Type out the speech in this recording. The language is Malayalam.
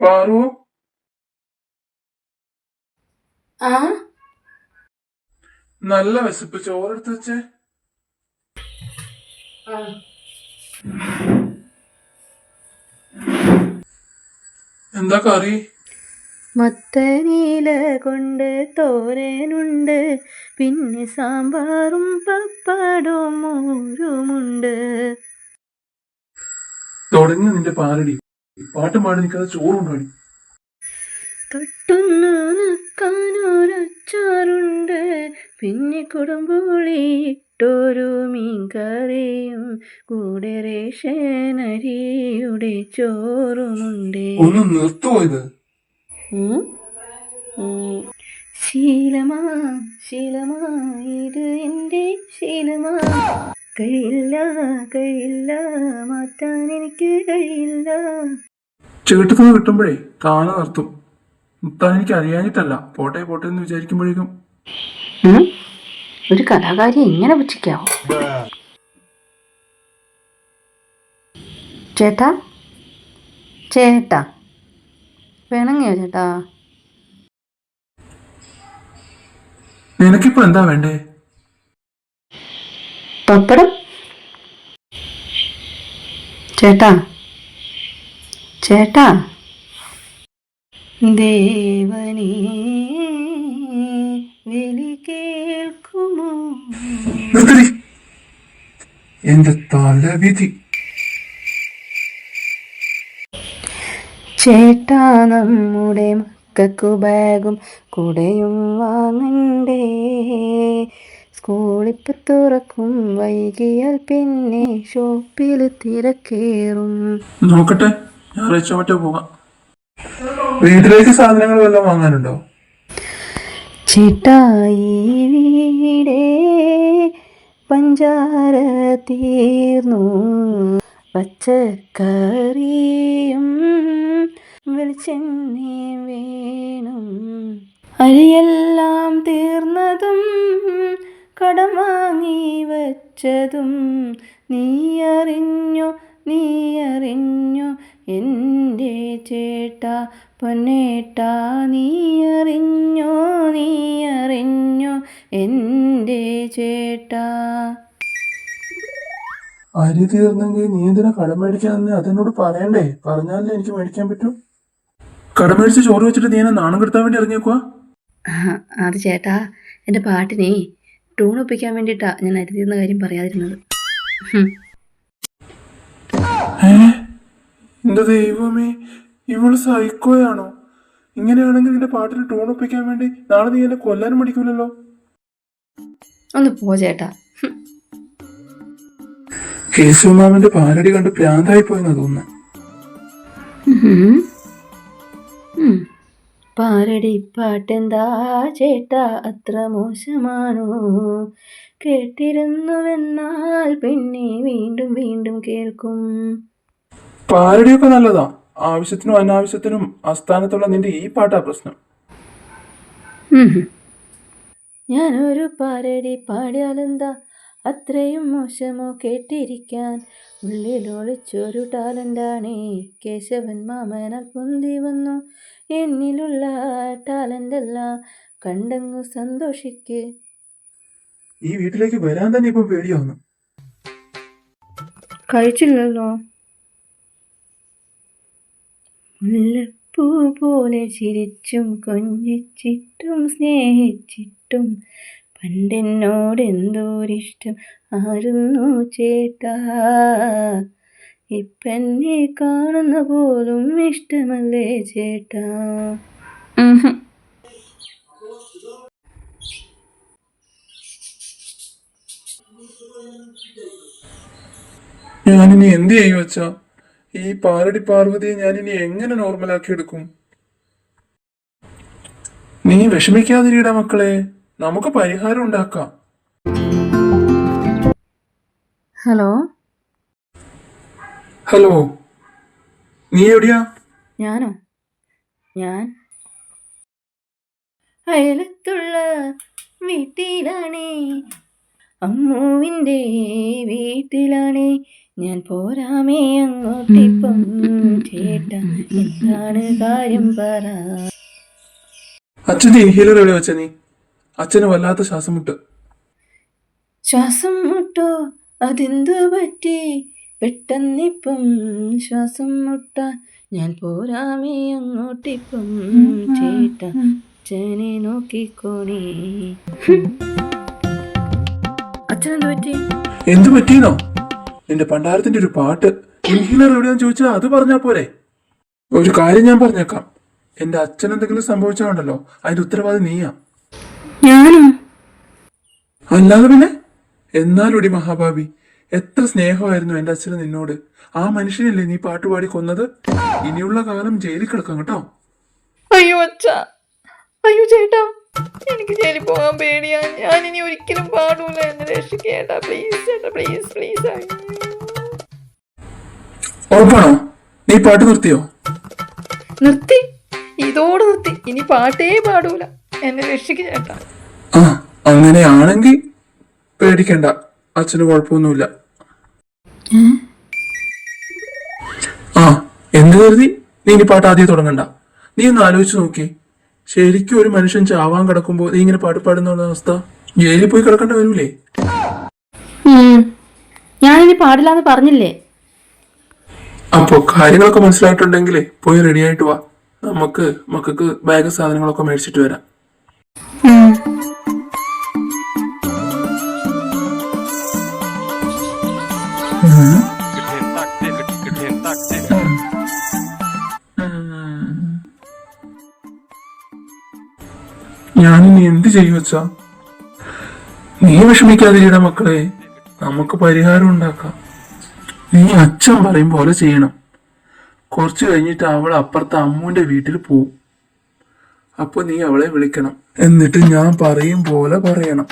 പാറു? ആ? നല്ല വിശപ്പ്. ചോറെടുത്ത് വെച്ചേ. എന്താ കറി? മത്തനീല കൊണ്ട് തോരനുണ്ട്. പിന്നെ സാമ്പാറും പപ്പടവും മോരുമുണ്ട്. തുടങ്ങി നിന്റെ പാലടി. പാട്ട് പാടി നിൽക്കാതെ ചോറുണ്ടാടി തൊട്ടുന്നു നിൽക്കാനൊരച്ചാറുണ്ട് പിന്നെ കുടുംബോളിട്ടൊരു മീൻകറിയും കൂടെ റേഷനരിയുടെ ചോറുമുണ്ട്. ഒന്ന് നിർത്തുവോ ഇത്. ഉം? ഉം. ശീലമാ ശീലമാ ഇത് എന്റെ ശീലമാ. കഴിയില്ല കഴിയില്ല മാറ്റാൻ എനിക്ക് കഴിയില്ല. ചേട്ടത്തിന് കിട്ടുമ്പോഴേ താന നിർത്തും. മുത്താൻ എനിക്ക് അറിയാഞ്ഞിട്ടല്ല. പോട്ടെ പോട്ടെ എന്ന് വിചാരിക്കുമ്പോഴേക്കും? ഒരു കലാകാരി എങ്ങനെ പുച്ഛിക്കാവോ ചേട്ടാ? ചേട്ടാ? പിണങ്ങിയോ ചേട്ടാ? നിനക്കിപ്പോ എന്താ വേണ്ടേ? പപ്പടം? ചേട്ടാ ചേട്ടാ. ദേവനേ വിളി കേൾക്കുമോ? നിർത്തടി എന്റെ തലവിധി. ചേട്ടാ നമ്മുടെ മക്കൾക്കു ബാഗും കുടയും വാങ്ങണ്ടേ. സ്കൂളിപ്പ് തുറക്കും വൈകിയാൽ പിന്നെ ഷോപ്പിൽ തിരക്കേറും. നോക്കട്ടെ. ഞായറാഴ്ച മറ്റോ പോകാം. വീട്ടിലേക്ക് സാധനങ്ങൾ വല്ലതും വാങ്ങാനുണ്ടോ? ചിട്ടായി വീടേ പഞ്ചാര തീർന്നു. പച്ചക്കറിയും വെളിച്ചെണ്ണി വേണം. അരിയെല്ലാം തീർന്നതും കടം വാങ്ങി വച്ചതും നീ അറിഞ്ഞു നീ അറിഞ്ഞോ എന്റെ ചേട്ട പൊന്നേട്ട നീ അറിഞ്ഞോ നീ അറിഞ്ഞോ എന്റെ ചേട്ട. അരി തീർന്നെങ്കിൽ നീ എന്തിനാ കടം മേടിക്കാന്ന് അതെന്നോട് പറയണ്ടേ? പറഞ്ഞാലേ എനിക്ക് മേടിക്കാൻ പറ്റൂ? കടം മേടിച്ച് ചോറ് വെച്ചിട്ട് നീ എന്നെ നാണം കെടുത്താൻ വേണ്ടി ഇറങ്ങിയേക്കുവാ? അത് ചേട്ടാ എന്റെ പാട്ടിനെ ട്യൂൺ ഒപ്പിക്കാൻ വേണ്ടിയിട്ടാ ഞാൻ അരി തീർന്ന കാര്യം പറയാതിരുന്നത്. ഏ? എന്റെ ദൈവമേ ഇവൾ സൈക്കോയാണോ? ഇങ്ങനെയാണെങ്കിൽ നിന്റെ പാട്ടിന് ട്യൂൺ ഒപ്പിക്കാൻ വേണ്ടി നാളെ നീ എന്നെ കൊല്ലാനും മടിക്കൂലല്ലോ? ഒന്ന് പോ ചേട്ടാ. കേശവമാമന്റെ പാലടി കണ്ട് പ്രാന്തായി പോയെന്നാ തോന്നുന്നു. പാരടി പാട്ടെന്താ ചേട്ടാ? അത്ര മോശമാണോ? കേട്ടിരുന്നുവെന്നാൽ പിന്നെ വീണ്ടും വീണ്ടും കേൾക്കും. പാലടിയൊക്കെ നല്ലതാ. ആവശ്യത്തിനും അനാവശ്യത്തിനും ആസ്ഥാനത്തുള്ള നിന്റെ ഈ പാട്ടാ പ്രശ്നം. ഞാൻ ഞാനൊരു പാരടി പാടിയാലെന്താ? അത്രയും മോശമോ കേട്ടിരിക്കാൻ? ഉള്ളിലൊളിച്ചൊരു ടാലന്റാണേ കേശവൻ മാമനാൽ പൊന്തി വന്നു. എന്നിലുള്ള ടാലന്റെല്ലാം കണ്ടങ്ങ് സന്തോഷിക്ക്. ഈ വീട്ടിലേക്ക് വരാൻ തന്നെ ഇപ്പൊ പേടിയാവുന്നു. കഴിച്ചില്ലല്ലോ. മുല്ലപ്പൂ പോലെ ചിരിച്ചും കൊഞ്ചിച്ചിട്ടും സ്നേഹിച്ചിട്ടും പണ്ടെന്നോട് എന്തോരിഷ്ടം ആയിരുന്നു ചേട്ടാ. ഇപ്പന്നെ കാണുന്ന പോലും ഇഷ്ടമല്ലേ ചേട്ടാ. ഞാനിനി എന്ത് ചെയ്യും വെച്ചാ ഈ പാലടി പാർവതിയെ ഞാൻ ഇനി എങ്ങനെ നോർമലാക്കി എടുക്കും? നീ വിഷമിക്കാതിരിയുടെ മക്കളെ. നമുക്ക് പരിഹാരം ഉണ്ടാക്കാം. ഹലോ? ഹലോ? നീ എവിടെയാ? ഞാനോ? ഞാൻ അയലത്തുള്ള വീട്ടിലാണേ. അമ്മുവിന്റെ വീട്ടിലാണേ. ഞാൻ പോരാമേ അങ്ങോട്ടിപ്പം ചേട്ട എന്താണ് കാര്യം പറ. അച്ഛന്റെ ഇൻഹേലർ എവിടെ വെച്ച നീ? അച്ഛന് വല്ലാത്ത ശ്വാസം മുട്ട് ശ്വാസം മുട്ടോ അതെന്തു പറ്റി? പെട്ടെന്നിപ്പം ശ്വാസം മുട്ട ഞാൻ പോരാമേ അങ്ങോട്ടിപ്പം ചേട്ട അച്ഛനെ നോക്കിക്കോണേ. അച്ഛനെന്തു പറ്റി എന്തു പറ്റീനോ നിന്റെ പണ്ടാരത്തിന്റെ ഒരു പാട്ട്. ഇൻഹിലർ എവിടെയാന്ന് ചോദിച്ചാൽ അത് പറഞ്ഞാ പോരെ. ഒരു കാര്യം ഞാൻ പറഞ്ഞേക്കാം. എന്റെ അച്ഛൻ എന്തെങ്കിലും സംഭവിച്ചാണ്ടല്ലോ അതിന്റെ ഉത്തരവാദി നീയാ. ഞാനും? അല്ലാതെ പിന്നെ? എന്നാലൊടി മഹാഭാവി എത്ര സ്നേഹമായിരുന്നു എന്റെ അച്ഛന് നിന്നോട്. ആ മനുഷ്യനല്ലേ നീ പാട്ടുപാടി കൊന്നത്? ഇനിയുള്ള കാലം ജയിലിൽ കിടക്കാം കേട്ടോ. അയ്യോ അച്ഛ. അയ്യോ ചേട്ടാ. എനിക്ക് ജയിലിൽ പോകാൻ പേടിയാണ് ഞാൻ ഇനി ഒരിക്കലും പാടൂല. എന്നെ രക്ഷിക്കേട്ടാ പ്ലീസ് ചേട്ടാ പ്ലീസ് പ്ലീസ് ഉറപ്പാണോ? നീ പാട്ട് നിർത്തിയോ? നിർത്തി. ഇതോട് നിർത്തി. ഇനി പാട്ടേ പാടൂല. എന്നെ രക്ഷിക്ക് ചേട്ടാ. ആ അങ്ങനെയാണെങ്കിൽ പേടിക്കണ്ട. അച്ഛന് കുഴപ്പമൊന്നുമില്ല. ആ എന്ത് കരുതി? നീ ഇനി പാട്ട് ആദ്യം തുടങ്ങണ്ട. നീ ഒന്ന് ആലോചിച്ച് നോക്കിയേ. ശരിക്കും ഒരു മനുഷ്യൻ ചാവാൻ കിടക്കുമ്പോൾ നീ ഇങ്ങനെ പാട്ട് പാടുന്ന അവസ്ഥ? ജയിലിൽ പോയി കിടക്കേണ്ട വരൂലേ? ഞാനിനി പാടില്ല എന്ന് പറഞ്ഞില്ലേ? അപ്പോ കാര്യങ്ങളൊക്കെ മനസ്സിലായിട്ടുണ്ടെങ്കിൽ പോയി റെഡി ആയിട്ട് വാ. നമുക്ക് മക്കൾക്ക് ബാഗ് സാധനങ്ങളൊക്കെ മേടിച്ചിട്ട് വരാം. ഞാനിനി എന്ത് ചെയ്യും വെച്ചാ നീ വിഷമിക്കാതിരിയുടെ മക്കളെ നമുക്ക് പരിഹാരം ഉണ്ടാക്കാം. നീ അച്ഛൻ പറയും പോലെ ചെയ്യണം. കുറച്ച് കഴിഞ്ഞിട്ട് അവൾ അപ്പുറത്തെ അമ്മുവിന്റെ വീട്ടിൽ പോവും. അപ്പൊ നീ അവളെ വിളിക്കണം. എന്നിട്ട് ഞാൻ പറയും പോലെ പറയണം.